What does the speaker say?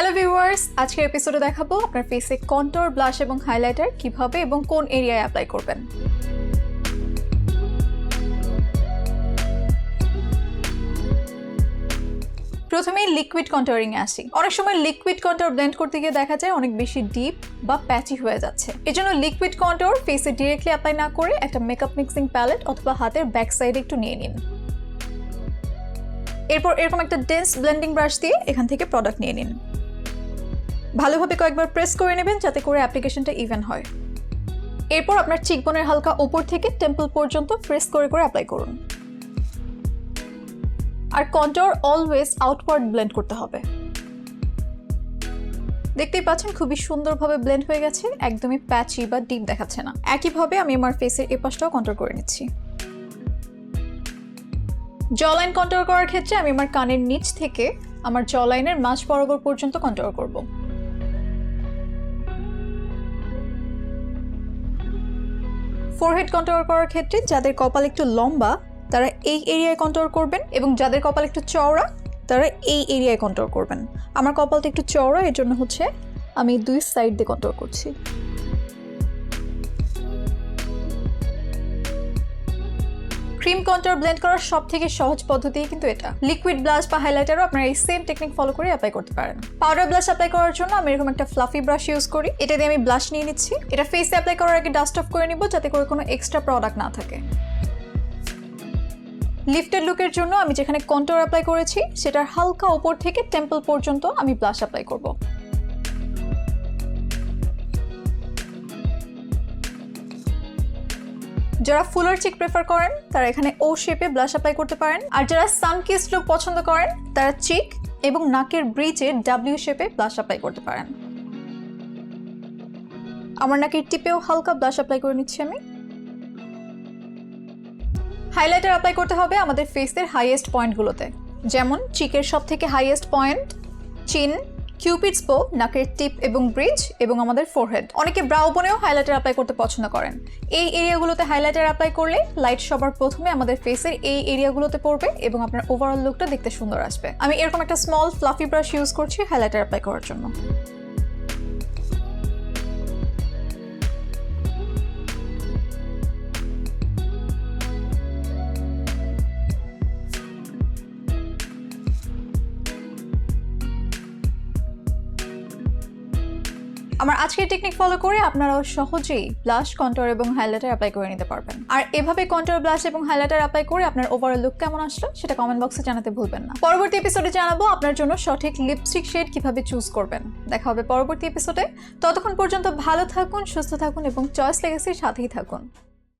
Hello viewers আজকের এপিসোডে দেখাবো আপনার ফেসে কন্ট্রোর ব্লাশ এবং হাইলাইটার কীভাবে এবং কোন এরিয়ায় অ্যাপ্লাই করবেন। প্রথমেই লিকুইড কন্ট্রোরিং এ আসি। অনেক সময় লিকুইড কন্টার ব্লেন্ড করতে গিয়ে দেখা যায় অনেক বেশি ডিপ বা প্যাচি হয়ে যাচ্ছে। এজন্য লিকুইড কন্টার ফেসে ডিরেক্টলি অ্যাপ্লাই না করে একটা মেকআপ মিক্সিং প্যালেট অথবা হাতের ব্যাক সাইডে একটু নিয়ে নিন। এরপর এরকম একটা ডেন্স ব্লেন্ডিং ব্রাশ দিয়ে এখান থেকে প্রোডাক্ট নিয়ে নিন। ভালোভাবে কয়েকবার প্রেস করে নেবেন যাতে করে অ্যাপ্লিকেশনটা ইভেন হয়। এরপর আপনার চিকবোনের হালকা উপর থেকে টেম্পল পর্যন্ত প্রেস করে করে অ্যাপ্লাই করুন। আর কন্ট্রোর অলওয়েজ আউটওয়ার্ড ব্লেন্ড করতে হবে। দেখতেই পাচ্ছেন খুবই সুন্দরভাবে ব্লেন্ড হয়ে গেছে, একদমই প্যাচি বা ডিপ দেখাচ্ছে না। একইভাবে আমি আমার ফেসের এ পাশটাও কন্ট্রোল করে নিচ্ছি। জলাইন কন্ট্রোল করার ক্ষেত্রে আমি আমার কানের নিচ থেকে আমার জলাইনের মাঝ বরাবর পর্যন্ত কন্ট্রোল করব। ফোরহেড কন্ট্রোল করার ক্ষেত্রে যাদের কপাল একটু লম্বা, তারা এই এরিয়ায় কন্ট্রোল করবেন এবং যাদের কপাল একটু চওড়া, তারা এই এরিয়ায় কন্ট্রোল করবেন। আমার কপালটা একটু চওড়া এর জন্য হচ্ছে আমি দুই সাইড দিয়ে কন্ট্রোল করছি। ক্রিম কন্ট্রোল ব্লেন্ড করার সব থেকে সহজ পদ্ধতি কিন্তু এটা। লিকুইড ব্লাশ বা হাইলাইটারও আপনারা এই সেম টেকনিক ফলো করে অ্যাপ্লাই করতে পারেন। পাউডার ব্লাশ অ্যাপ্লাই করার জন্য আমি এরকম একটা ফ্লাফি ব্রাশ ইউজ করি। এটা দিয়ে আমি ব্লাশ নিয়ে নিচ্ছি। এটা ফেসে অ্যাপ্লাই করার আগে ডাস্ট অফ করে নিব যাতে করে কোনো এক্সট্রা প্রোডাক্ট না থাকে। লিফটেড লুকের জন্য আমি যেখানে কন্ট্রোল অ্যাপ্লাই করেছি, সেটার হালকা উপর থেকে টেম্পল পর্যন্ত আমি ব্লাশ অ্যাপ্লাই করব। যারা ফুলার চিক প্রেফার করেন, তারা এখানে ও শেপে ব্লাশ অ্যাপ্লাই করতে পারেন। আর যারা সানকিস লুক পছন্দ করেন, তারা চিক এবং নাকের ব্রিজে ডাব্লিউ শেপে ব্লাশ অ্যাপ্লাই করতে পারেন। আমার নাকের টিপেও হালকা ব্লাশ অ্যাপ্লাই করে নিচ্ছি আমি। হাইলাইটার অ্যাপ্লাই করতে হবে আমাদের ফেসের হাইয়েস্ট পয়েন্টগুলোতে যেমন চিকের সব থেকে হাইয়েস্ট পয়েন্ট চিন কিউপিডস বো নাকের টিপ এবং ব্রিজ এবং আমাদের ফোরহেড অনেকে ব্রাউ বোনেও হাইলাইটার অ্যাপ্লাই করতে পছন্দ করেন। এই এরিয়াগুলোতে হাইলাইটার অ্যাপ্লাই করলে লাইট সবার প্রথমে আমাদের ফেসের এই এরিয়াগুলোতে পড়বে এবং আপনার ওভারঅল লুকটা দেখতে সুন্দর আসবে। আমি এরকম একটা স্মল ফ্লাফি ব্রাশ ইউজ করছি হাইলাইটার অ্যাপ্লাই করার জন্য। আমার আজকের টেকনিক ফলো করে আপনারাও সহজেই ব্লাশ কন্ট্রোর এবং হাইলাইটার অ্যাপ্লাই করে নিতে পারবেন। আর এভাবে কন্ট্রোর ব্লাশ এবং হাইলাইটার অ্যাপ্লাই করে আপনার ওভারঅল লুক কেমন আসলো সেটা কমেন্ট বক্সে জানাতে ভুলবেন না। পরবর্তী এপিসোডে জানাব আপনার জন্য সঠিক লিপস্টিক শেড কীভাবে চুজ করবেন। দেখা হবে পরবর্তী এপিসোডে ততক্ষণ পর্যন্ত ভালো থাকুন, সুস্থ থাকুন এবং চয়েস লেগেসির সাথেই থাকুন।